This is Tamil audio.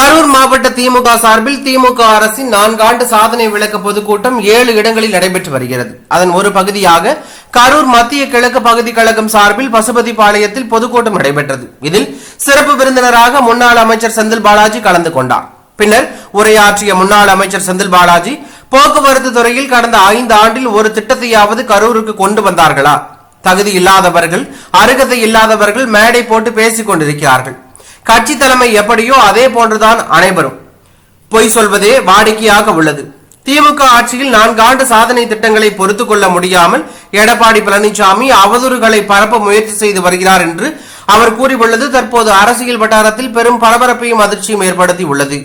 கரூர் மாவட்ட திமுக சார்பில் திமுக அரசின் நான்காண்டு சாதனை விளக்க பொதுக்கூட்டம் ஏழு இடங்களில் நடைபெற்று வருகிறது. அதன் ஒரு பகுதியாக கரூர் மத்திய கிழக்கு பகுதி கழகம் சார்பில் பசுபதிபாளையத்தில் பொதுக்கூட்டம் நடைபெற்றது. இதில் சிறப்பு விருந்தினராக முன்னாள் அமைச்சர் செந்தில் பாலாஜி கலந்து கொண்டார். பின்னர் உரையாற்றிய முன்னாள் அமைச்சர் செந்தில் பாலாஜி போக்குவரத்து துறையில் கடந்த ஐந்து ஆண்டில் ஒரு திட்டத்தையாவது கரூருக்கு கொண்டு வந்தார்களா? தகுதி இல்லாதவர்கள் அருகதை இல்லாதவர்கள் மேடை போட்டு பேசிக் கொண்டிருக்கிறார்கள். கட்சி தலைமை எப்படியோ அதே போன்றுதான் அனைவரும். பொய் சொல்வதே வாடிக்கையாக உள்ளது. திமுக ஆட்சியில் நான்காண்டு சாதனை திட்டங்களை பொறுத்துக் கொள்ள முடியாமல் எடப்பாடி பழனிசாமி அவதூறுகளை பரப்ப முயற்சி செய்து வருகிறார் என்று அவர் கூறியுள்ளது. தற்போது அரசியல் வட்டாரத்தில் பெரும் பரபரப்பையும் அதிர்ச்சியும் ஏற்படுத்தி உள்ளது